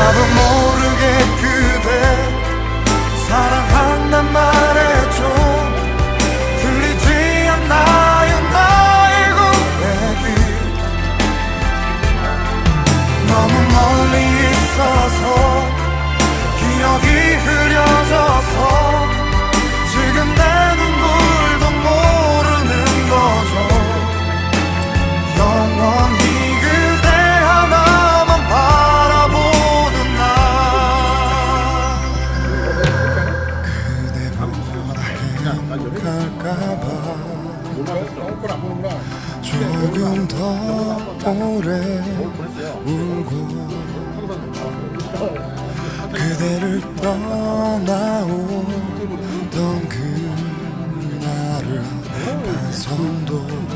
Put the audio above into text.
another moment 가까봐. 조금 더 오래 울고 그대를 떠나오던 그날을 한 손도